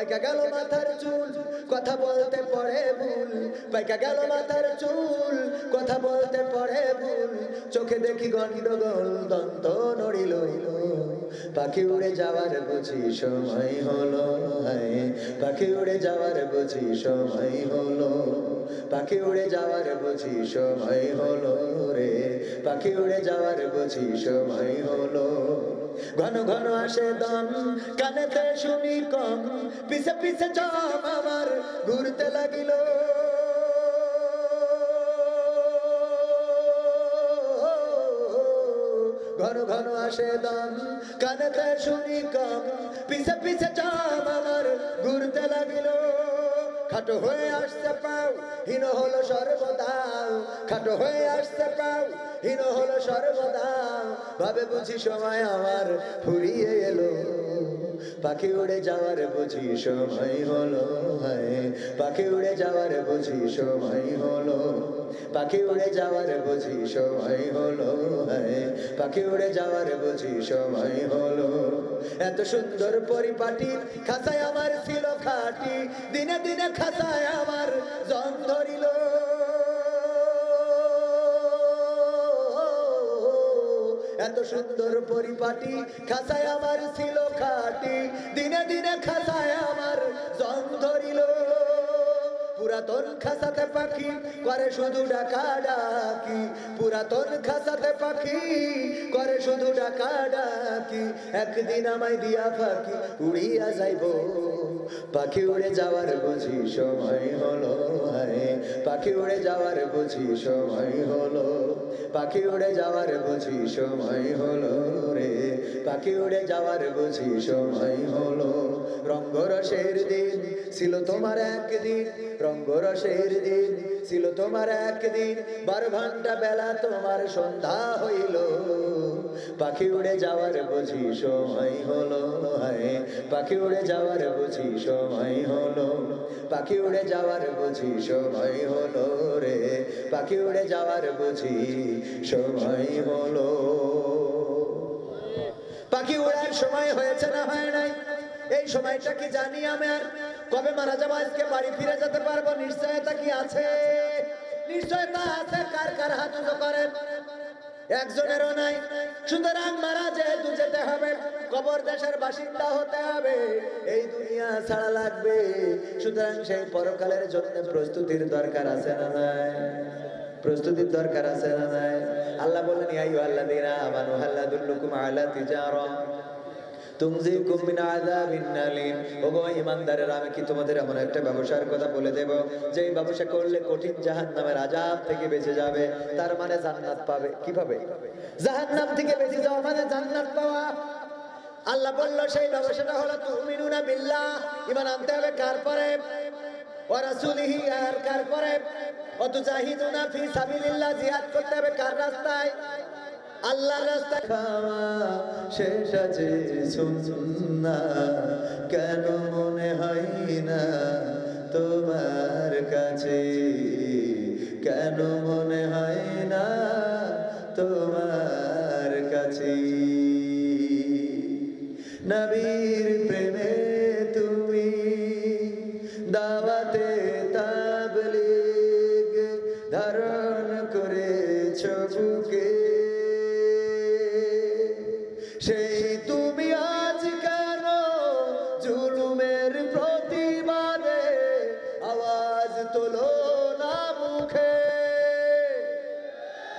পাইকা গেল মাথার চুল, কথা বলতে পড়ে ভুল। পাইকা গেল মাথার চুল, কথা বলতে পড়ে ভুল। চোখে দেখি গন্ডগোল দন্ত নড়িল। পাখি উড়ে যাওয়ার বুঝি সময় হলো পাখি উড়ে যাওয়ার বুঝি সময় হলো। পাখি উড়ে যাওয়ার বুঝি সময় হলো রে। পাখি উড়ে যাওয়ার বুঝি সময় হলো। ঘন ঘন আসে দম, কানেতে শুনি কম, পিছে পিছে জম আমার ঘুরতে লাগিল। ঘন ঘন আসে দম, কানেতে শুনি কম, পিছে পিছে জম আমার ঘুরতে লাগিল। খাটো হয়ে আসতে পাও, হীন হলো সর্বদাও খাটো হয়ে আসতে পাও, হীন হলো সর্বদাও ভাবে বুঝি সময় আমার ফুরিয়ে এলো। পাখি উড়ে যাওয়ার বুঝি সময় হলো, হায়। পাখি উড়ে যাওয়ার বুঝি সময় হলো, পাখি উড়ে যাওয়ার বুঝি সময় হলো, হায়। পাখি উড়ে যাওয়ার বুঝি সময় হলো। এত সুন্দর পরিপাটি, খাসায় আমার ছিল খাটি, দিনে দিনে খাসায় আমার জং ধরিল। এত সুন্দর পরিপাটি, খাসায় আমার ছিল খাটি, দিনে দিনে খাসায় আমার জং ধরিল। পুরাতন খাসাতে পাখি, করে শুধু ডাকা ডাকি। পুরাতন খাসাতে পাখি, করে শুধু ডাকা ডাকি। একদিন আমায় দিয়া পাখি উড়িয়া যাইব। পাখি উড়ে যাওয়ার বুঝি সময় হলো পাখি উড়ে যাওয়ার বুঝি সময় হলো, পাখি উড়ে যাওয়ার বুঝি সময় হলো রে। পাখি উড়ে যাওয়ার বুঝি সময় হলো। রঙ্গরসের দিন ছিল তোমার একদিন, রঙ্গরসের দিন ছিল তোমার একদিন। বারো ঘণ্টা বেলা তোমার সন্ধ্যা হইল, পাখি উড়ে যাওয়ার বুঝি সময় হলো হায়। পাখি উড়ে যাওয়ার বুঝি সময় হলো, পাখি উড়ে যাওয়ার বুঝি সময় হলো রে। পাখি উড়ে যাওয়ার বুঝি সময় হলো। পাখি উড়ার সময় হয়েছে না হয় নাই? এই সময়টা কি জানি আমি আর কবে মারা যাব? আজকে বাড়ি ফিরে যেতে পারব? নিশ্চয়তা কি আছে? নিশ্চয়তা আছে? কার কার হাত করেন একজনেরও নাই। সুতরাং মারা যেহেতু যেতে হবে, কবর দেশের বাসিন্দা হতে হবে। এই দুনিয়া ছাড়া লাগবে। সুতরাং সেই পরকালের জন্য প্রস্তুতির দরকার আছে না নাই? প্রস্তুতির দরকার আছে না নাই? আল্লাহ বলেন আল্লাহ দিনা আমানু আল্লাহ দুল্লুকুম আলা তিজারা। তুমজিকুম মিন আযাবিন আলিম। ওগো ইমানদারেরা, আমি কি তোমাদের এমন একটা ব্যবসার কথা বলে দেব যে ব্যবসা করলে কঠিন জাহান্নামের আযাব থেকে বেঁচে যাবে, তার মানে জান্নাত পাবে? কীভাবে? জাহান্নাম থেকে বেঁচে যাওয়া মানে জান্নাত পাওয়া। আল্লাহ বলল, সেই ব্যবসাটা হলো তুমিনুনা বিল্লাহ, ইমান আনতে হবে কার পরে? ও রাসূলিহি, আর কার পরে? অত ফি সাবিলিল্লাহ, জিহাদ করতে হবে কার রাস্তায়? আল্লাহর রাস্তা খাওয়া শেষ আছে না। কেন মনে হয় না তোমার কাছে? কেন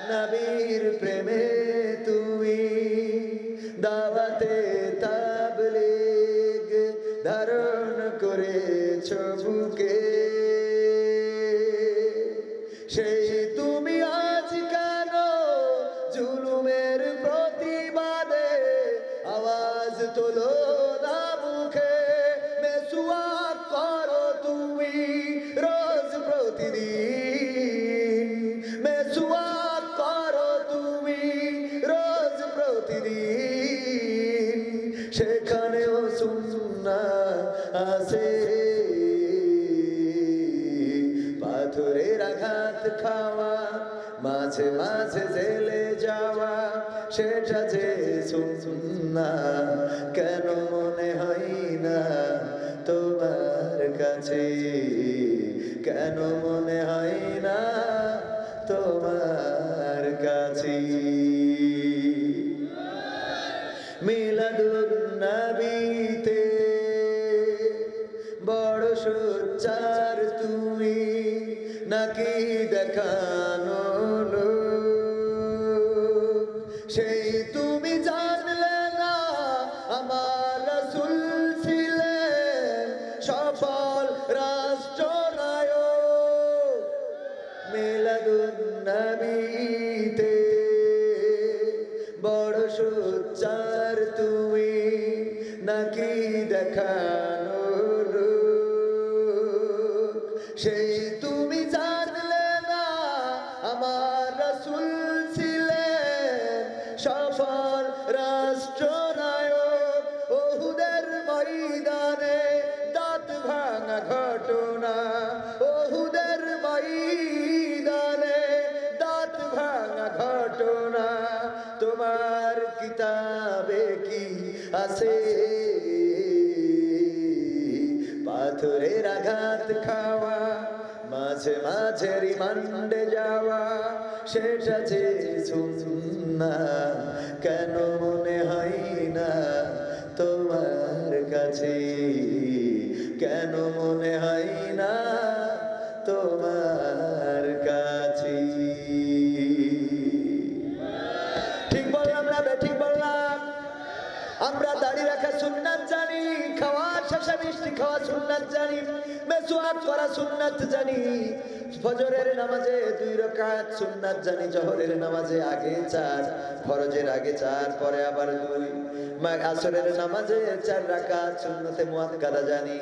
নবীর প্রেমে তুমি দাওয়াতে তাবলিগ ধারণ করেছ বুকে। কাছে কেন মনে হয় না তোমার কাছে? মিলাদুন নবীতে আছে। পাথরের আঘাত খাওয়া মাঝে মাঝে রিমান্ডে যাওয়া সেটা যে সুন্নাত জানি মেসুয়াক করা সুন্নাত জানি ফজরের নামাজে দুই রাকাত সুন্নাত জানি, জহরের নামাজে আগে চার, ফরজের আগে চার, পরে আবার দুই। আসরের নামাজে চার রাকাত সুন্নতে মুয়াক্কাদা জানি,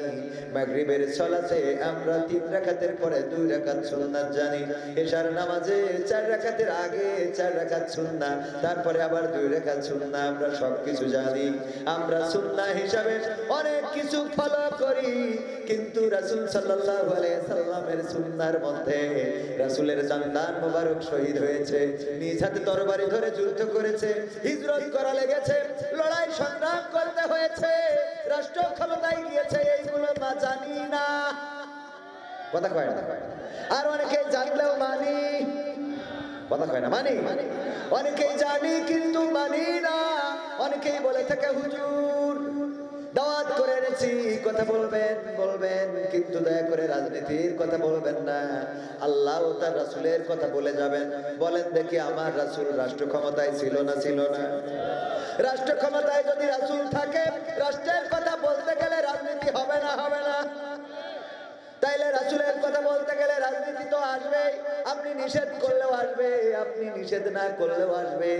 মাগরিবের সলাতে আমরা তিন রাকাতের পরে দুই রাকাত সুন্নাত জানি। এশার নামাজে চার রাকাতের আগে চার রাকাত সুন্নাত, তারপরে আবার দুই রাকাত সুন্নাত আমরা সবকিছু জানি। আমরা সুন্নাহ হিসাবে অনেক কিছু ফলো করি, কিন্তু রাসূল সাল্লাল্লাহু আলাইহি সাল্লামের সুন্নাহর মধ্যে রাসূলের জান্দান মোবারক শহীদ হয়েছে। নিজ হাতে তরবারি ধরে যুদ্ধ করেছে। হিজরত করা লেগেছে। লড়াই সংগ্রাম করতে হয়েছে। রাষ্ট্র ক্ষমতায় গিয়েছে, এইগুলো না জানি না। কথা কয় না। আর অনেকে জানলেও মানি। কথা কয় না, মানি। অনেকেই জানি, কিন্তু মানি না। অনেকেই বলে থাকে, হুজুর, দাওয়াত করে এনেছি কথা বলবেন বলবেন, কিন্তু দয়া করে রাজনীতির কথা বলবেন না। আল্লাহ ও তার রাসুলের কথা বলে যাবেন। বলেন দেখি আমার রাসুল রাষ্ট্র ক্ষমতায় ছিল না ছিল না? রাষ্ট্র ক্ষমতায় যদি রাসুল থাকে, রাষ্ট্রের কথা কথা বলতে গেলে রাজনীতি তো আসবে আপনি নিষেধ করলেও আসবে, আপনি নিষেধ না করলেও আসবে।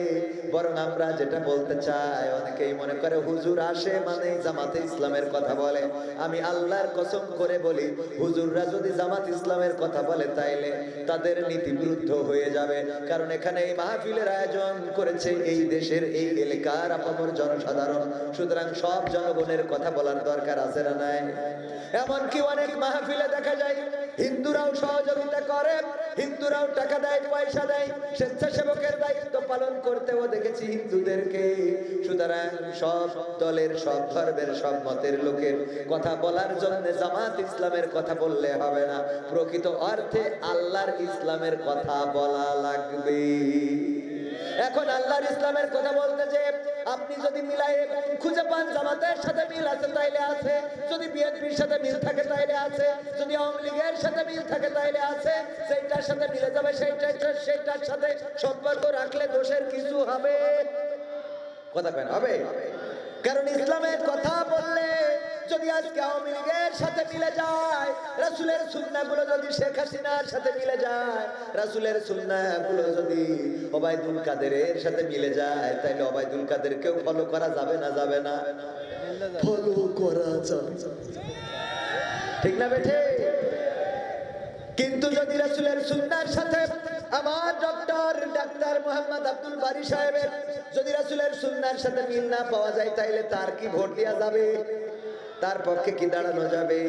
বরং আমরা যেটা বলতে চাই, অনেকেই মনে করে হুজুর আসে মানে জামাতে ইসলামের কথা বলে। আমি আল্লাহর কসম করে বলি, হুজুররা যদি জামাত ইসলামের কথা বলে তাইলে তাদের নীতি বিরুদ্ধ হয়ে যাবে। কারণ এখানে এই মাহফিলের আয়োজন করেছে এই দেশের এই এলাকার আপামর জনসাধারণ। সুতরাং সব জনগণের কথা বলার দরকার আছে না নাই? এমনকি অনেক মাহফিলে দেখা যায় হিন্দুরাও সহযোগিতা করে, হিন্দুরাও টাকা দেয়, পয়সা দেয়, স্বেচ্ছাসেবকের দায়িত্ব পালন করতেও দেখেছি হিন্দুদেরকে। সুতরাং সব দলের, সব ধর্মের, সব মতের লোকের কথা বলার জন্য জামাত ইসলামের কথা বললে হবে না। প্রকৃত অর্থে আল্লাহর ইসলামের কথা বলা লাগবে। এখন আল্লাহর ইসলামের কথা বলতে যে আপনি যদি মিলাই খুঁজে পান, জামাতের সাথে মিল আছে তাইলে আছে, যদি বিএনপির সাথে মিল থাকে তাইলে আছে, যদি আওয়ামী লীগের সাথে মিল থাকে তাইলে আছে সেইটার সাথে মিলে যাবে সেইটার সেইটার সাথে সম্পর্ক রাখলে দোষের কিছু হবে। কথা কেন হবে? কারণ ইসলামের কথা বললে যদি আজকে আওয়ামী লীগের সাথে মিলে যায়, রাসুলের সুন্নাগুলো যদি শেখ হাসিনার সাথে মিলে যায়, রাসুলের সুন্নাগুলো যদি ওবায়দুল কাদেরের সাথে মিলে যায় তাহলে ওবায়দুল কাদেরকেও ফলো করা যাবে না যাবে না? ফলো করা যাবে। ঠিক না বেঠে? কিন্তু যদি রাসুলের সুন্নার সাথে আমার ডক্টর ডাক্তার মোহাম্মদ আব্দুল বারি সাহেবের যদি রাসুলের সুন্নার সাথে মিল না পাওয়া যায়, তাইলে তার কি ভোট দেওয়া যাবে? তার পক্ষে কি দাঁড়ানো যাবে?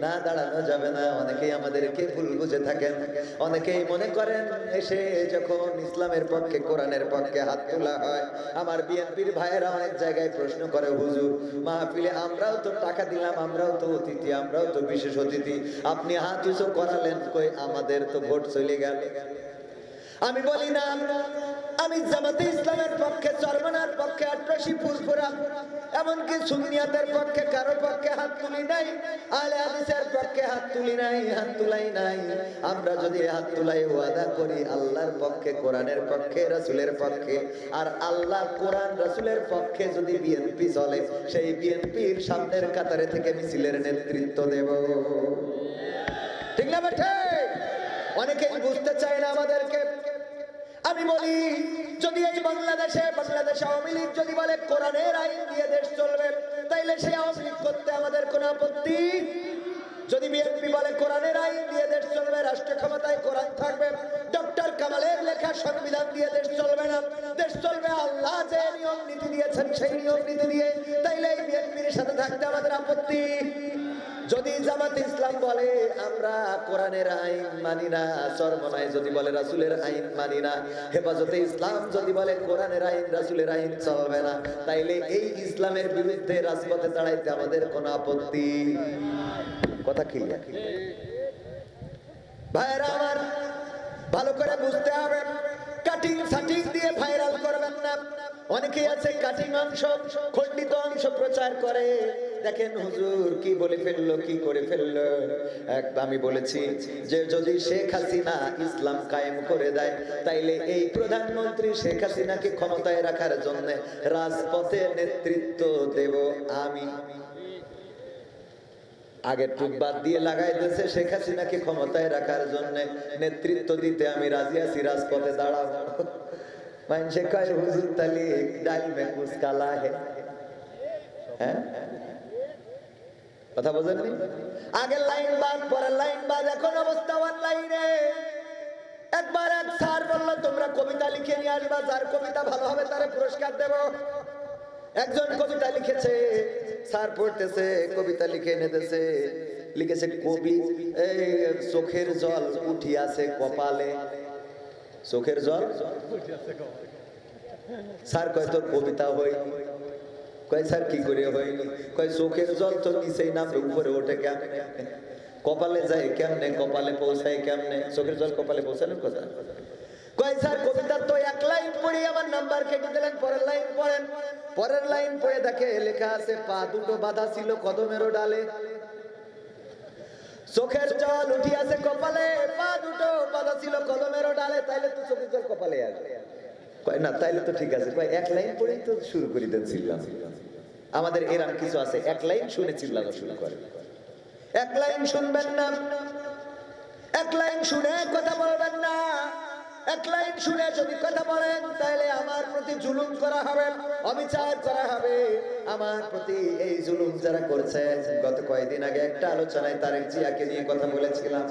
না দাঁড়ানো যাবে না। অনেকেই আমাদেরকে ভুল বুঝে থাকেন। অনেকেই মনে করেন, এসে যখন ইসলামের পক্ষে, কোরআনের পক্ষে হাত তোলা হয়, আমার বিএনপির ভাইয়েরা অনেক জায়গায় প্রশ্ন করে, হুজুর, মাহফিলে আমরাও তো টাকা দিলাম, আমরাও তো অতিথি, আমরাও তো বিশেষ অতিথি। আপনি হাত উঁচু করালেন কই? আমাদের তো ভোট চলে গেল। আমি বলি, না আমি জামাতে ইসলামের পক্ষে চরমানার পক্ষে আট্রাসি ফুরফুরা এমনকি সুন্নিয়াতের পক্ষে কারও পক্ষে হাত তুলি নাই আলে হাদিসের পক্ষে হাত তুলি নাই, হাত তুলাই নাই। আমরা যদি হাত তুলাই ওয়াদা করি, আল্লাহর পক্ষে, কোরআনের পক্ষে, রাসূলের পক্ষে, আর আল্লাহ কোরআন, রাসুলের পক্ষে যদি বিএনপি চলে, সেই বিএনপির সামনের কাতারে থেকে মিছিলের নেতৃত্ব দেব। ঠিক না বেঠে অনেকেই বুঝতে চায় না আমাদেরকে। আমি বলি, যদি এই বাংলাদেশে, বাংলাদেশ আওয়ামী লীগ যদি বলে, কোরআনের আইন দিয়ে দেশ চলবে, তাইলে সে আওয়ামী লীগ করতে আমাদের কোনো আপত্তি? যদি বিএনপি বলে কোরআনের আইন দিয়ে দেশ চলবে, রাষ্ট্র ক্ষমতায় কোরআন থাকবে, ডক্টর কামালের লেখা সংবিধান দিয়ে দেশ চলবে না। দেশ চলবে আল্লাহ যে নিয়ম নীতি দিয়েছেন, সেই নিয়ম নীতি দিয়ে তাইলে এই বিএনপির সাথে থাকতে আমাদের আপত্তি? যদি জামাত ইসলাম বলে, আমরা কোরআনের আইন মানি না, চরমনায় যদি বলে রাসুলের আইন মানি না, হেফাজতে ইসলাম যদি বলে কোরআনের আইন রাসুলের আইন চলবে না, তাইলে এই ইসলামের বিরুদ্ধে রাজপথে দাঁড়াইতে আমাদের কোনো আপত্তি? কথা ক্লিয়ার ভাইরা আমার, ভালো করে বুঝতে হবে। কাটিং সাটিং দিয়ে ভাইরাল করবেন না। অনেকেই আছে কাটিং অংশ, খণ্ডিত অংশ প্রচার করে। দেখেন হুজুর কি বলে ফেলল, কি করে ফেলল? এক আমি বলেছি যে যদি শেখ হাসিনা ইসলাম কায়েম করে দেয়, তাইলে এই প্রধানমন্ত্রী শেখ হাসিনাকে ক্ষমতায় রাখার জন্য রাজপথে নেতৃত্ব দেব আমি। আগের টুক বাদ দিয়ে লাগাই দিয়েছে শেখ হাসিনাকে ক্ষমতায় রাখার জন্য নেতৃত্ব দিতে আমি রাজি আছি, রাজপথে দাঁড়াবো হ্যাঁ? কথা বোঝেননি আগের লাইন বাদ, পরের লাইন বাদ, এখন অবস্থা লাইনে একবার এক স্যার বলল, তোমরা কবিতা লিখে নিয়ে আসবা, যার কবিতা ভালো হবে তারে পুরস্কার দেব। একজন কবিতা লিখেছে, স্যার পড়তেছে, কবিতা লিখে এনেতেছে লিখেছে, কবি, এই চোখের জল উঠিয়াছে কপালে। চোখের জল? স্যার কয়, তোর কবিতা হয়নি। কয়, স্যার, কি করে হয়নি? কয়, চোখের জল তো নিচেই নামে উপরে ওঠে কেমনে? কপালে যায় কেমনে, কপালে পৌঁছায় কেমনে? চোখের জল কপালে পৌঁছানোর কথা? কয়, স্যার তো এক লাইন আমার নাম্বার কেটে দিলেন, পরের লাইন পড়েন। পরের লাইন দেখে লেখা আছে, পা দুটো ছিল কদমেরও ডালে। কপালে দুটো ছিল ডালে। তাইলে তো কপালে কয়, না, তাইলে তো ঠিক আছে। এক লাইন পড়েই তো শুরু করি দেন চিল্লাম আমাদের এরাম কিছু আছে, এক লাইন শুনে চিল্লানো শুরু করে। এক লাইন শুনবেন না, এক লাইন শুনে কথা বলবেন না। এক লাইন শুনে যদি কথা বলেন, তাহলে আমার প্রতি জুলুম করা হবে, অবিচার করা হবে। আমার প্রতি এই জুলুম যারা করছে, গত কয়েকদিন আগে একটা আলোচনায় তারেক জিয়াকে নিয়ে কথা বলেছিলাম।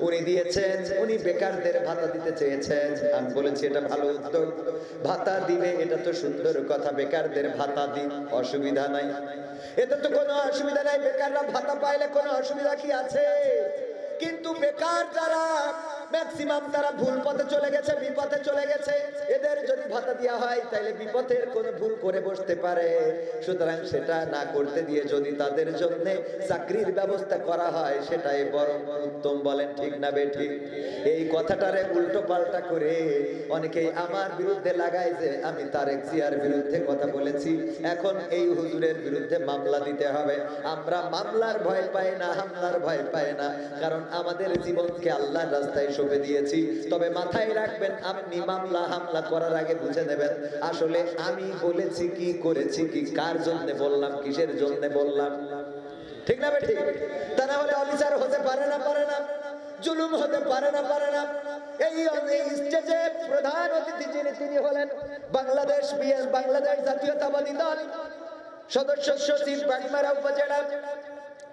উনি দিয়েছেন, উনি বেকারদের ভাতা দিতে চেয়েছেন। আমি বলেছি, এটা ভালো উদ্যোগ। ভাতা দিবে, এটা তো সুন্দর কথা। বেকারদের ভাতা দিন, অসুবিধা নাই। এতে তো কোনো অসুবিধা নাই। বেকাররা ভাতা পাইলে কোনো অসুবিধা কি আছে? কিন্তু বেকার যারা ম্যাক্সিমাম তারা ভুল পথে চলে গেছে, বিপথে চলে গেছে। এদের যদি ভাতা দেওয়া হয় তাহলে বিপথের কোনো ভুল করে বসতে পারে। সুতরাং সেটা না করতে দিয়ে যদি তাদের জন্য চাকরির ব্যবস্থা করা হয়, সেটাই বরং উত্তম বলেন, ঠিক না বে ঠিক? এই কথাটারে উল্টো পাল্টা করে অনেকেই আমার বিরুদ্ধে লাগায় যে, আমি তারেক জিয়ার বিরুদ্ধে কথা বলেছি। এখন এই হুজুরের বিরুদ্ধে মামলা দিতে হবে। আমরা মামলার ভয় পাই না, হামলার ভয় পাই না। কারণ আমাদের জীবনকে আল্লাহর রাস্তায় সঁপে দিয়েছি। তবে মাথায় রাখবেন, আপনি মামলা হামলা করার আগে বুঝে নেবেন, আসলে আমি বলেছি কি, করেছি কি, কার জন্য বললাম, কিসের জন্য বললাম। ঠিক না ঠিক তা না হলে অবিচার হতে পারে না পারে না। জুলুম হতে পারে না পারে না। এই এই স্টেজে প্রধান অতিথি যিনি, তিনি হলেন বাংলাদেশ বিএস, বাংলাদেশ জাতীয়তাবাদী দল সদস্য সচিব বাগমারা উপজেলা।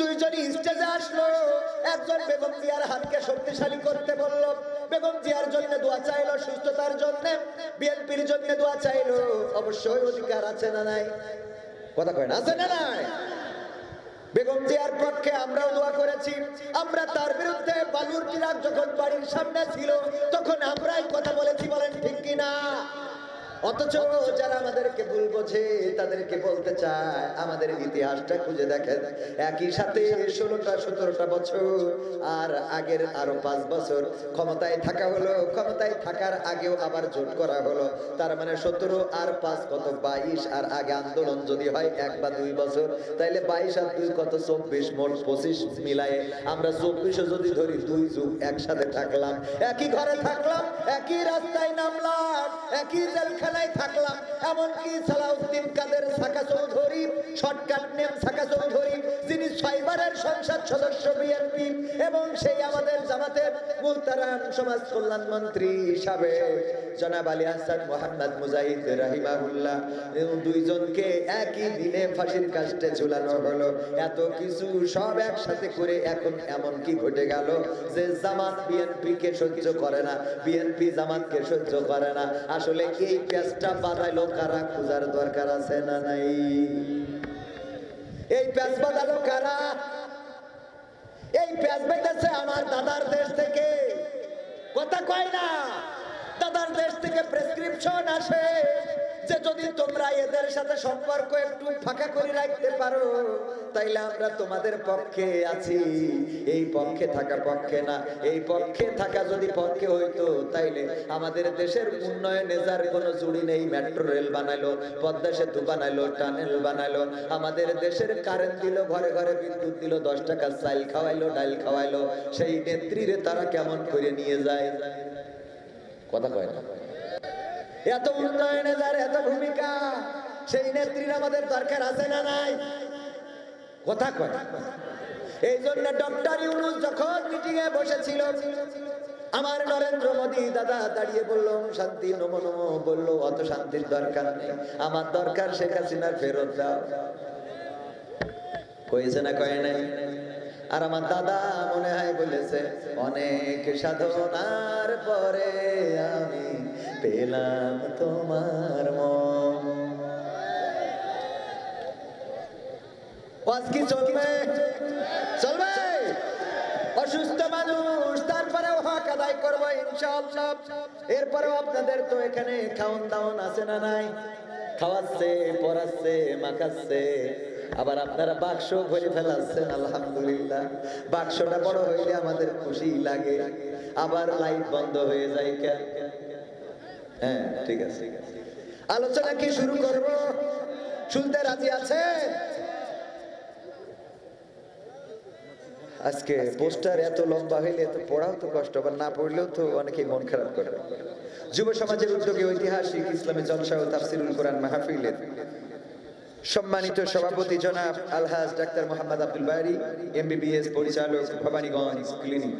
দুইজনই স্টেজে আসলো। একজন বেগম জিয়ার হাতকে শক্তিশালী করতে বলল, বেগম জিয়ার জন্য দোয়া চাইলো, সুস্থতার জন্য বিএনপির জন্য দোয়া চাইলো। অবশ্যই অধিকার আছে না নাই? কথা কয় না, আছে না নাই? বেগম জিয়ার পক্ষে আমরাও দোয়া করেছি। আমরা তার বিরুদ্ধে বালুর চিরাগ যখন বাড়ির সামনে ছিল, তখন আমরাই কথা বলেছি, বলেন ঠিক কিনা? অথচ যারা আমাদেরকে ভুল বোঝে, তাদেরকে বলতে চায়, আমাদের ইতিহাসটা খুঁজে দেখেন। একই সাথে ষোলোটা, সতেরোটা বছর, আর আগের আরও পাঁচ বছর। ক্ষমতায় থাকা হলো, ক্ষমতায় থাকার আগেও আবার জোট করা হলো। তার মানে সতেরো আর পাঁচ কত? বাইশ, আর আগে আন্দোলন যদি হয় এক বা দুই বছর, তাইলে বাইশ আর দুই কত? চব্বিশ মোট পঁচিশ মিলায়ে। আমরা চব্বিশও যদি ধরি, দুই যুগ একসাথে থাকলাম। একই ঘরে থাকলাম, একই রাস্তায় নামলাম, একই জেলখানায় থাকলাম, এমনকি সালাউদ্দিন কাদের সাকা চৌধুরী শর্টকাট নেম সাকা চৌধুরী, যিনি ছয়বারের সংসদ সদস্য বিএনপি এবং সেই আমাদের জামাতের মুহতারাম সমাজ কল্যাণ মন্ত্রী হিসাবে জনাব আলী হাসান মোহাম্মদ মুজাহিদ রাহিমাহুল্লাহ দুইজনকে একই দিনে ফাঁসির কাস্টে ঝুলানো হলো। এত কিছু সব একসাথে করে এখন এমন কি ঘটে গেল যে জামাত বিএনপি কে সহ্য করে না বিএনপি জামাতকে সহ্য করে না। আসলে এই পেঁচটা বাঁধাইলো কারা খুঁজার দরকার আছে না নাই? এই পেঁচ বাঁধালো কারা? এই পেঁচ বেঁধেছে আমার দাদার দেশ থেকে। কথা কয় না, দাদার দেশ থেকে প্রেসক্রিপশন আসে। যে যদি তোমরা এদের সাথে সম্পর্ক একটু ফাঁকা করে রাখতে পারো, তাইলে আমরা তোমাদের পক্ষে আছি। এই পক্ষে থাকা পক্ষে না, এই পক্ষে থাকা যদি পক্ষে হইতো, তাইলে আমাদের দেশের উন্নয়নে যার কোনো জুড়ি নেই, মেট্রো রেল বানাইলো, পদ্মা সেতু বানাইলো, টানেল বানাইলো, আমাদের দেশের কারেন্ট দিল, ঘরে ঘরে বিদ্যুৎ দিল, দশ টাকা চাইল খাওয়াইলো ডাইল খাওয়াইলো, সেই নেত্রীরে তারা কেমন করে নিয়ে যায়? কথা কয় না। এত উন্নয়নে যার এত ভূমিকা, সেই নেত্রীর আমাদের দরকার আছে না নাই? কথা কয়। এই জন্য ডক্টর ইউনুস যখন মিটিং এ বসেছিল, আমার নরেন্দ্র মোদী দাদা দাঁড়িয়ে বলল, শান্তি, নমো নমো। বলল, অত শান্তির দরকার নেই। আমার দরকার শেখ হাসিনার ফেরত দাও। কয়েছে না, কয়ে নাই? আর আমার দাদা মনে হয় বলেছে, অনেক সাধনার পরে আমি পেলাম তোমার মন। কি চলবে। চলবে। অসুস্থ মানুষ, তারপরেও হক আদায় করব এরপরেও আপনাদের তো এখানে খাওন দাওন আছে না নাই? খাওয়াচ্ছে, পড়াচ্ছে, মাখাচ্ছে। আবার আপনারা বাক্স ভরে ফেলাচ্ছেন, আলহামদুলিল্লাহ। বাক্সটা বড় হইলে আমাদের খুশি লাগে। আবার লাইট বন্ধ হয়ে যায় কেন? হ্যাঁ ঠিক আছে। আলোচনা কি শুরু করব? শুনতে রাজি আছে আজকে পোস্টার এত লম্বা হইলে তো পড়াও তো কষ্ট, আবার না পড়লেও তো অনেকেই মন খারাপ করে। যুব সমাজের উদ্যোগে ঐতিহাসিক ইসলামী জলসা ও তাফসিরুল কোরআন মাহফিলের সম্মানিত সভাপতি জনাব আলহাজ ডাক্তার মোহাম্মদ আব্দুল বারি, এমবিবিএস পরিচালক ভবানীগঞ্জ ক্লিনিক।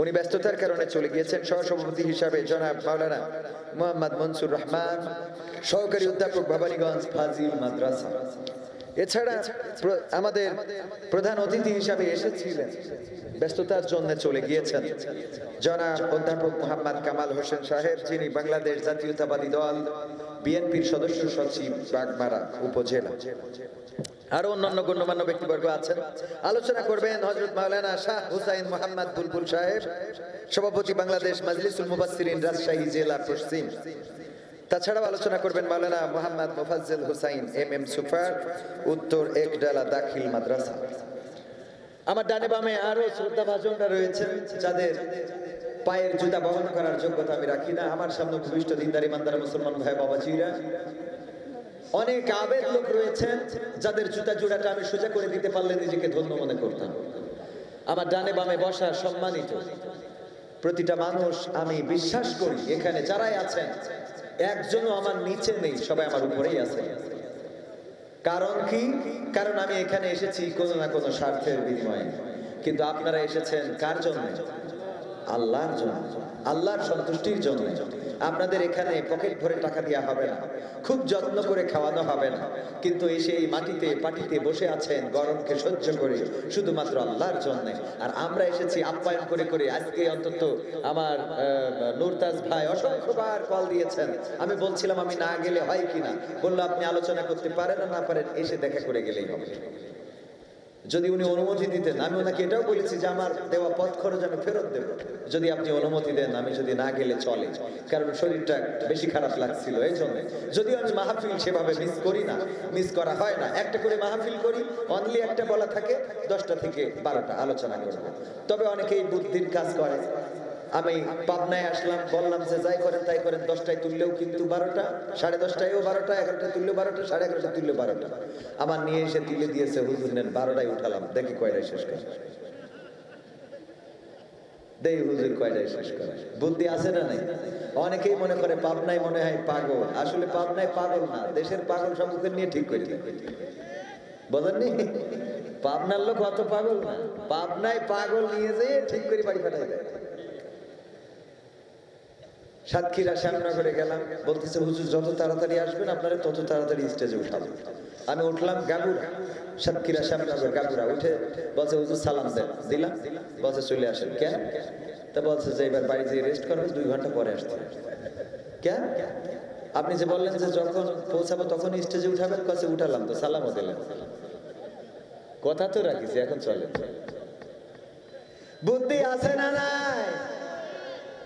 উনি ব্যস্ততার কারণে চলে গিয়েছেন সহসভাপতি হিসাবে জনাব মাওলানা মোহাম্মদ মনসুর রহমান, সহকারী অধ্যাপক ভবানীগঞ্জ ফাজিল মাদ্রাসা। এছাড়া আমাদের প্রধান অতিথি হিসাবে এসেছিলেন। ব্যস্ততার জন্য চলে গিয়েছেন জনাব অধ্যাপক মোহাম্মদ কামাল হোসেন সাহেব, যিনি বাংলাদেশ জাতীয়তাবাদী দল বিএনপির সদস্য সচিব বাগমারা উপজেলা। আরও অন্যান্য গণ্যমান্য ব্যক্তিবর্গ আছেন। আলোচনা করবেন হজরত মাওলানা শাহ হুসাইন মোহাম্মদ বুলবুল সাহেব, সভাপতি বাংলাদেশ মাজলিসুল মুবাসসিরিন রাজশাহী জেলা পশ্চিম। তাছাড়াও আলোচনা করবেন মাওলানা মোহাম্মদ মোফাজ্জল হুসাইন এম এম সুফার, উত্তর একডালা দাখিল মাদ্রাসা। আমার ডানে বামে আরও শ্রদ্ধা ভাজনরা রয়েছেন যাদের পায়ের জুতা বহন করার যোগ্যতা আমি রাখি না। আমার সামনে ভূমিষ্ঠ দিনদারি মান্দার মুসলমান ভাই, বাবাজিরা অনেক আবেদ লোক রয়েছেন যাদের জুতা জোড়াটা আমি সোজা করে দিতে পারলে নিজেকে ধন্য মনে করতাম। আমার ডানে বামে বসা সম্মানিত। প্রতিটা মানুষ আমি বিশ্বাস করি, এখানে যারাই আছেন, একজনও আমার নিচে নেই, সবাই আমার উপরেই আছে। কারণ কি? কারণ আমি এখানে এসেছি কোনো না কোনো স্বার্থের বিনিময়ে। কিন্তু আপনারা এসেছেন কার জন্য? আল্লাহর জন্য, আল্লাহর সন্তুষ্টির জন্য। আপনাদের এখানে পকেট ভরে টাকা দেওয়া হবে না, খুব যত্ন করে খাওয়ানো হবে না। কিন্তু এসে এই মাটিতে, পাটিতে বসে আছেন, গরমকে সহ্য করে শুধুমাত্র আল্লাহর জন্য। আর আমরা এসেছি আপ্যায়ন করে করে, আজকে অন্তত আমার নুরতাজ ভাই অসংখ্যবার কল দিয়েছেন। আমি বলছিলাম, আমি না গেলে হয় কিনা? বলল, আপনি আলোচনা করতে পারেন না না পারেন, এসে দেখা করে গেলেই হবে। যদি উনি অনুমতি দিতেন, আমি ওনাকে এটাও বলেছি যে আমার দেওয়া পথ খরচ আমি ফেরত দেব। যদি আপনি অনুমতি দেন, আমি যদি না গেলে চলে, কারণ শরীরটা বেশি খারাপ লাগছিল এই জন্য। যদিও আমি মাহফিল সেভাবে মিস করি না মিস করা হয় না। একটা করে মাহফিল করি অনলি একটা বলা থাকে, দশটা থেকে বারোটা আলোচনা করব। তবে অনেকেই বুদ্ধির কাজ করে। আমি পাবনায় আসলাম, বললাম যে যাই করেন তাই করেন, দশটায় তুললেও কিন্তু বারোটা, সাড়ে দশটায়ও বারোটা, এগারোটায় তুললেও বারোটা, সাড়ে এগারোটা তুললেও বারোটা। আমার নিয়ে এসে তুলে দিয়েছে, হুজুর নেন, বারোটায় উঠালাম, দেখি কয়টায় শেষ করে আছে না নাই? অনেকেই মনে করে পাবনায় মনে হয় পাগল। আসলে পাবনায় না, দেশের পাগল নিয়ে ঠিক পাবনার লোক অত পাগল না। পাবনায় পাগল নিয়ে যেয়ে ঠিক করে বাড়ি পাঠাই দেয়। সাতক্ষীরা শ্যামনগরে গেলাম, বলতেছে, হুজুর, যত তাড়াতাড়ি আসবেন, আপনারা তত তাড়াতাড়ি স্টেজে উঠাবো আমি উঠলাম, গাবুরা। সাতক্ষীরা শ্যামনগর, গাবুরা। উঠে বলছে, হুজুর, সালাম দেন। দিলাম। বলছে, চলে আসেন। কেন? তা বলছে যে, এবার বাড়ি যেয়ে রেস্ট করবে দুই ঘণ্টা পরে আসতে। কেন? আপনি যে বললেন যে যখন পৌঁছাবো, তখন স্টেজে উঠাবেন? কাছে উঠালাম তো, সালামও দিলেন কথা তো রাখিস, এখন চলে বুদ্ধি আছে না নাই?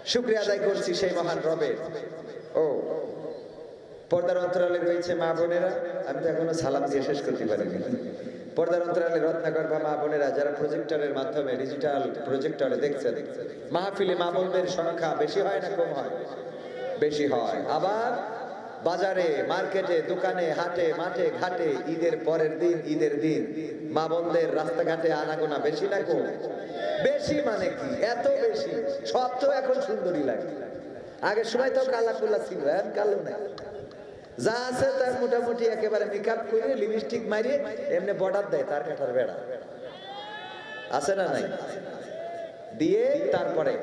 শুক্রিয়া আদায় করছি সেই মহান রবের। ও, পর্দার অন্তরালে রয়েছে মা বোনেরা। আমি তো এখনও সালাম দিয়ে শেষ করতে পারিনি। পর্দার অন্তরালে রত্নাকর বা মা বোনেরা যারা প্রজেক্টরের মাধ্যমে ডিজিটাল প্রজেক্টরে দেখছে মাহফিলে মা বোনদের সংখ্যা বেশি হয় না কম হয়? বেশি হয়। আবার বাজারে, মার্কেটে, দোকানে, হাটে, মাঠে, ঘাটে, ঈদের পরের দিন, ঈদের দিন। মা বোনদের রাস্তাঘাটে আনাগোনা বেশি না কম বেশি মানে কি? এত বেশি। সব তো এখন সুন্দরী লাগে। আগের সময় তো কালা কুলা ছিল, এখন কালো না যা আছে তার মোটামুটি একেবারে মেকআপ করে লিপস্টিক মারিয়ে এমনি বর্ডার দেয় তার কাটার বেড়া। আছে না নাই? দিয়ে তারপরে।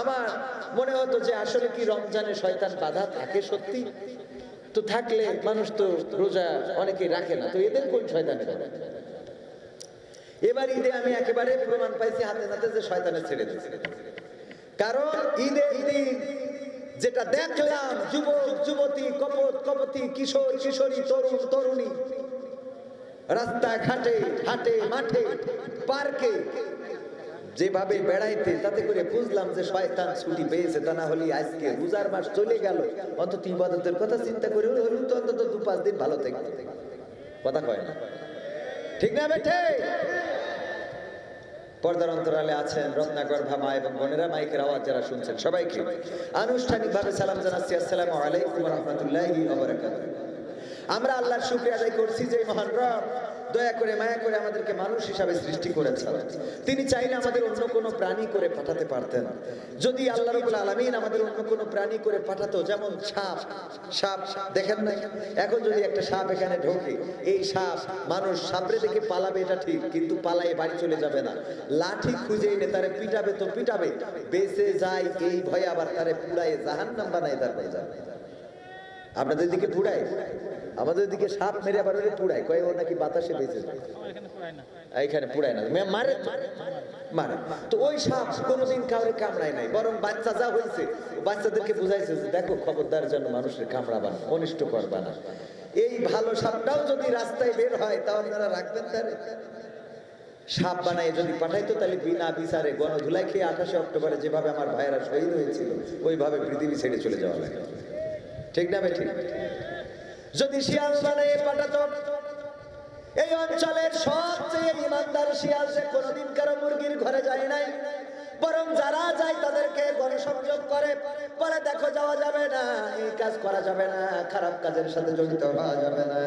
আমার মনে হতো যে আসলে কি রমজানে শয়তান বাধা থাকে সত্যি? তো থাকলে মানুষ তো রোজা অনেকেই রাখে না, তো এদের কোন শয়তানের বাধা এবার ঈদে আমি একেবারে প্রমাণ পাইছি হাতে হাতে যে শয়তানের ছেড়ে দিচ্ছে কারণ ঈদে ঈদে যেটা দেখলাম, যুবক, যুবতী, কপত, কপতি, কিশোর, কিশোরী, তরুণ, তরুণী রাস্তা ঘাটে হাটে, মাঠে, পার্কে যেভাবে বেড়াইতে, তাতে করে বুঝলাম যে শয়তান ছুটি পেয়েছে, তা না হলে আজকে রোজার মাস চলে গেল। অন্তত ইবাদতের কথা চিন্তা করে হলেও তো অন্তত দু পাঁচ দিন ভালো থাকবে। কথা কয় না? ঠিক না বেঠে? পর্দার অন্তরালে আছেন রত্নাকর ভামা এবং বোনেরা মাইকের আওয়াজ যারা শুনছেন সবাইকে। আনুষ্ঠানিকভাবে সালাম জানাচ্ছি, আসসালামু আলাইকুম রহমতুল্লাহি আমরা আল্লাহর শুক্রিয়া আদায় করছি যে মহান রব দয়া করে মায়া করে আমাদেরকে মানুষ হিসাবে সৃষ্টি করেছেন। তিনি চাইলে আমাদের অন্য কোনো প্রাণী করে পাঠাতে পারতেন। যদি আল্লাহ আলমিন আমাদের অন্য কোনো প্রাণী করে পাঠাতো, যেমন সাপ সাপ দেখেন না এখন যদি একটা সাপ এখানে ঢোকে, এই সাপ মানুষ সাপরে দেখে পালাবে, এটা ঠিক, কিন্তু পালায়ে বাড়ি চলে যাবে না। লাঠি খুঁজে এনে তারে পিটাবে তো পিটাবে, বেঁচে যায় এই ভয়ে আবার তারে পুড়ায় জাহান নাম বানায় তার যাবে আপনাদের দিকে পুড়ায়? আমাদের দিকে সাপ মেরে আবার পুড়ায়? কয় ও নাকি বাতাসে বেঁচে যায়। এইখানে পুড়ায় না। মারে। মারে। তো ওই সাপ কোনোদিন কাউরে কামড়ায় নাই বরং বাচ্চা যা হয়েছে বাচ্চাদেরকে বুঝাইছে যে দেখো খবরদার যেন মানুষের কামড়াবা না অনিষ্ট করবা না। এই ভালো সাপটাও যদি রাস্তায় বের হয় তা আপনারা রাখবেন তারে। সাপ বানায় যদি পাঠাইতো তাহলে বিনা বিচারে গণধুলাই খেয়ে আঠাশে অক্টোবরে যেভাবে আমার ভাইয়েরা শহীদ হয়েছিল ওইভাবে পৃথিবী ছেড়ে চলে যাওয়া লাগে ঠিক না ঠিক যদি শিয়াল বানায় পাঠাত এই অঞ্চলের সবচেয়ে ইমানদার শিয়াল সে কোনোদিন কারও মুরগির ঘরে যায় নাই। বরং যারা যায় তাদেরকে গণসংযোগ করে। পরে দেখো, যাওয়া যাবে না, এই কাজ করা যাবে না, খারাপ কাজের সাথে জড়িত হওয়া যাবে না।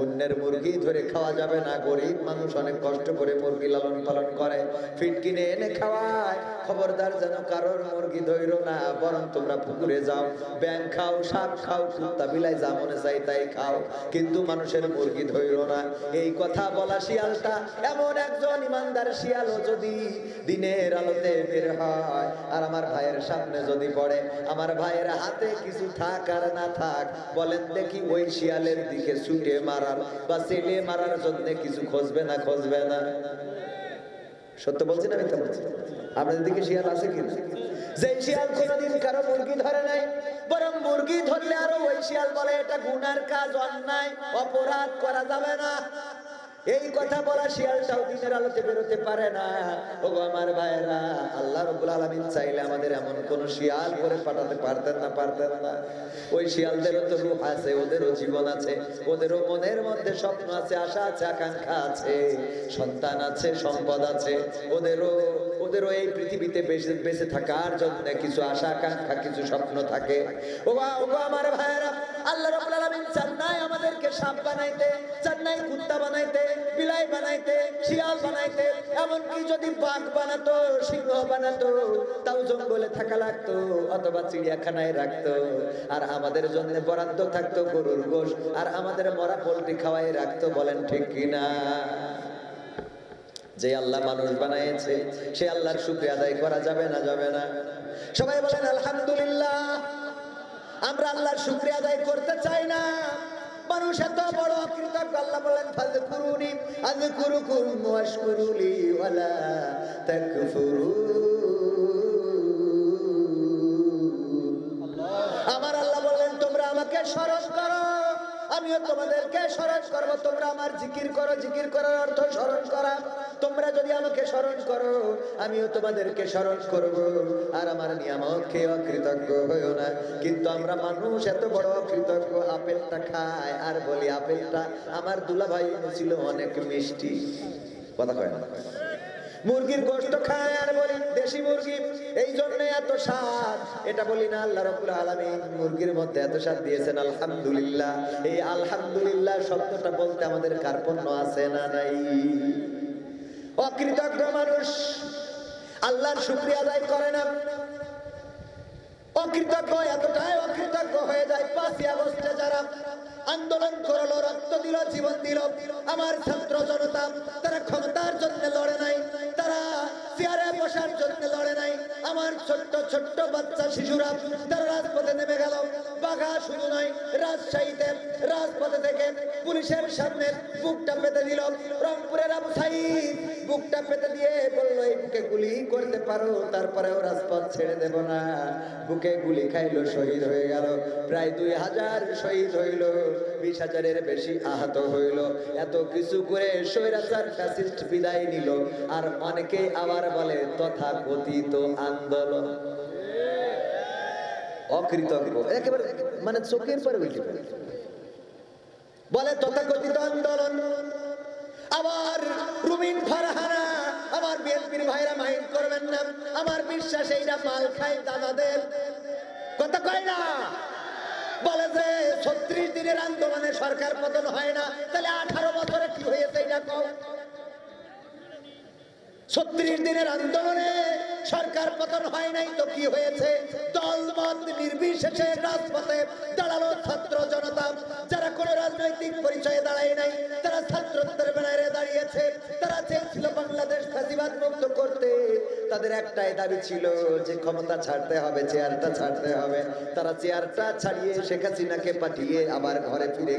অন্যের মুরগি ধরে খাওয়া যাবে না। গরিব মানুষ অনেক কষ্ট করে মুরগি লালন পালন করে। ফিট কিনে এনে খাওয়ায়। খবরদার যেন কারোর মুরগি ধৈর না, বরং তোমরা পুকুরে যাও। ব্যাং খাও সাপ খাও, কুত্তা বিলাই যা মনে চাই তাই খাও। কিন্তু মানুষের মুরগি ধৈর না। এই কথা বলা শিয়ালটা এমন একজন ইমানদার শিয়ালও যদি দিনের আলোতে বের হয়। আর আমার ভাইয়ের সামনে যদি পড়ে, আমার ভাইয়ের হাতে কিছু থাক আর না থাক, বলেন দেখি ওই শিয়ালের দিকে ছুটে মারার বা ছেলে মারার জন্য কিছু খুঁজবে না খুঁজবে না। সত্য বলছি না মিথ্যা বলছি? আপনাদের দিকে শিয়াল আছে কি যে শিয়াল কোনোদিন কারও মুরগি ধরে নাই, বরং মুরগি ধরলে আরও ওই শিয়াল বলে, এটা গুনার কাজ, অন্যায়, অপরাধ করা যাবে না। এই কথা বলা শিয়ালটাও দিনের আলোতে বেরোতে পারে না। ও গো আমার ভাইরা আল্লাহ রব্বুল আলামিন চাইলে আমাদের এমন কোন শিয়াল করে পাঠাতে পারতেন না পারতেন না। ওই শিয়ালদেরও তো রূপ আছে, ওদেরও জীবন আছে, ওদেরও মনের মধ্যে স্বপ্ন আছে, আশা আছে, আকাঙ্ক্ষা আছে, সন্তান আছে, সম্পদ আছে। ওদেরও ওদেরও এই পৃথিবীতে বেঁচে বেঁচে থাকার জন্য কিছু আশা, আকাঙ্ক্ষা, কিছু স্বপ্ন থাকে। ও বা ও আমার ভাইরা আল্লাহ রাব্বুল আলামিন নাই আমাদেরকে সাপ বানাইতে চান নাই কুত্তা বানাইতে, বিলাই বানাইতে, শিয়াল বানাইতে, এমনকি যদি বাঘ বানাতো, সিংহ বানাতো, তাও জঙ্গলে থাকা লাগতো, অথবা চিড়িয়াখানায় রাখতো। আর আমাদের জন্য বরাদ্দ থাকতো গরুর গোশ, আর আমাদের মরা পোল্ট্রি খাওয়াই রাখতো, বলেন ঠিক কিনা? যে আল্লাহ মানুষ বানাইছে, সে আল্লাহর শুক্রিয়া আদায় করা যাবে না যাবে না? সবাই বলেন, আলহামদুলিল্লাহ। আমরা আল্লাহর শুক্রিয়া আদায় করতে চাই না। মানুষ এত বড় অকৃতজ্ঞ আল্লাহ বলেন, ফাযকুরুনি, আযকুরুকুম ওয়াশকুরুলি ওয়ালা তাকফুরুন। আমার আল্লাহ বলেন, তোমরা আমাকে স্মরণ করো। আমিও তোমাদেরকে স্মরণ করব। তোমরা আমার জিকির করো, জিকির করার অর্থ স্মরণ করা। তোমরা যদি আমাকে স্মরণ করো, আমিও তোমাদেরকে স্মরণ করব। আর আমার নিয়ামক খেয়ে অকৃতজ্ঞ হইও না। কিন্তু আমরা মানুষ এত বড় অকৃতজ্ঞ, আপেলটা খায়। আর বলি, আপেলটা আমার দুলাভাই ছিল অনেক মিষ্টি। কথা কয় না। মুরগির গোষ্ঠ খায় আর বলি, দেশি মুরগি, এই জন্য এত স্বাদ। এটা বলি, না, আল্লাহ রব্বুল আলামিন মুরগির মধ্যে এত স্বাদ দিয়েছেন, আলহামদুলিল্লাহ। এই আলহামদুলিল্লাহ শব্দটা বলতে আমাদের কার্পণ্য আছে না নাই? অকৃতজ্ঞ মানুষ, আল্লাহর শুকরিয়া আদায় করে না। অকৃতজ্ঞ, এতটাই অকৃতজ্ঞ হয়ে যায় পাঁচই আগস্টে যারা আন্দোলন করল, রক্ত দিল, জীবন দিল। আমার ছাত্র জনতা, তারা ক্ষমতার জন্য লড়ে নাই, তারা আমার ছোট্ট ছোট্ট বাচ্চা শিশুরা, তারা রাজপথে নেমে গেল। বাঘা শুধু নয়, রাজশাহীতে, রাজপথে থেকে পুলিশের সামনে বুকটা পেতে দিল। রংপুরের আবু সাইদ বুকটা পেতে দিয়ে বলল, এই বুকে গুলি করতে পারো, তারপরেও রাজপথ ছেড়ে দেব না। বুকে গুলি খাইলো, শহীদ হয়ে গেল। প্রায় দুই হাজার শহীদ হইল, বিশ হাজারের বেশি আহত হইল। এত কিছু করে ফ্যাসিস্ট বিদায় নিল। আর অনেকে আবার বলে তথা কথিত আন্দোলন। মানে আমার বিশ্বাস, এইটা মাল খায় দাদাদের। কথা কয় না। বলে যে ছত্রিশ দিনের আন্দোলনে সরকার পতন হয় না, তাহলে আঠারো বছরে কি হয়েছে এটা কও। ছত্রিশ দিনের আন্দোলনে সরকার পতন হয় নাই তো কি হয়েছে? দলমত নির্বিশেষে রাজপথে দাঁড়াল ছাত্র জনতা। যারা কোনো রাজনৈতিক পরিচয়ে দাঁড়ায় নাই, তারা ছাত্রত্বের দাঁড়িয়েছে। তারা চেয়েছিল বাংলাদেশ ফাঁসিবাদ মুক্ত করতে। তাদের একটাই দাবি ছিল যে ক্ষমতা ছাড়তে হবে, চেয়ারটা ছাড়তে হবে। তারা চেয়ারটা ছাড়িয়ে শেখ হাসিনাকে পাঠিয়ে আবার ঘরে ফিরে